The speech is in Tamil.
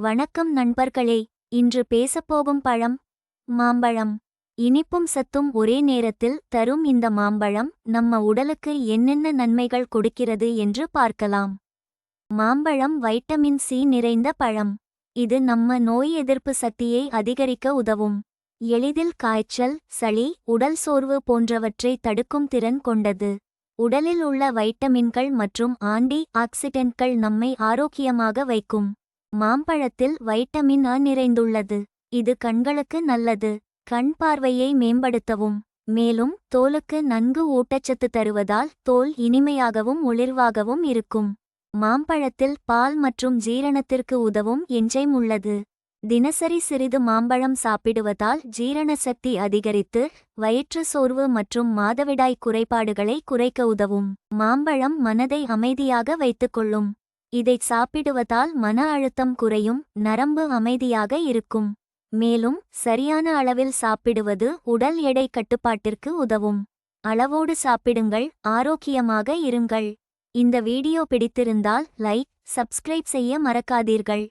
வணக்கம் நண்பர்களே இன்று பேசப்போகும் பழம் மாம்பழம். இனிப்பும் சத்தும் ஒரே நேரத்தில் தரும் இந்த மாம்பழம் நம்ம உடலுக்கு என்னென்ன நன்மைகள் கொடுக்கிறது என்று பார்க்கலாம். மாம்பழம் வைட்டமின் சி நிறைந்த பழம். இது நம்ம நோய் எதிர்ப்பு சக்தியை அதிகரிக்க உதவும். எளிதில் காய்ச்சல் சளி உடல் சோர்வு போன்றவற்றை தடுக்கும் திறன் கொண்டது. உடலில் உள்ள வைட்டமின்கள் மற்றும் ஆன்டி ஆக்சிடென்ட்கள் நம்மை ஆரோக்கியமாக வைக்கும். மாம்பழத்தில் வைட்டமின் அ நிறைந்துள்ளது. இது கண்களுக்கு நல்லது. கண் பார்வையை மேம்படுத்தவும். மேலும் தோலுக்கு நன்கு ஊட்டச்சத்து தருவதால் தோல் இனிமையாகவும் ஒளிர்வாகவும் இருக்கும். மாம்பழத்தில் பால் மற்றும் ஜீரணத்திற்கு உதவும் என்ஜைம் உள்ளது. தினசரி சிறிது மாம்பழம் சாப்பிடுவதால் ஜீரண சக்தி அதிகரித்து வயிற்று சோர்வு மற்றும் மாதவிடாய் குறைபாடுகளை குறைக்க உதவும். மாம்பழம் மனதை அமைதியாக வைத்துக்கொள்ளும் இதைச் சாப்பிடுவதால் மன அழுத்தம் குறையும் நரம்பு அமைதியாக இருக்கும். மேலும் சரியான அளவில் சாப்பிடுவது உடல் எடை கட்டுப்பாட்டிற்கு உதவும். அளவோடு சாப்பிடுங்கள் ஆரோக்கியமாக இருங்கள். இந்த வீடியோ பிடித்திருந்தால் லைக் சப்ஸ்கிரைப் செய்ய மறக்காதீர்கள்.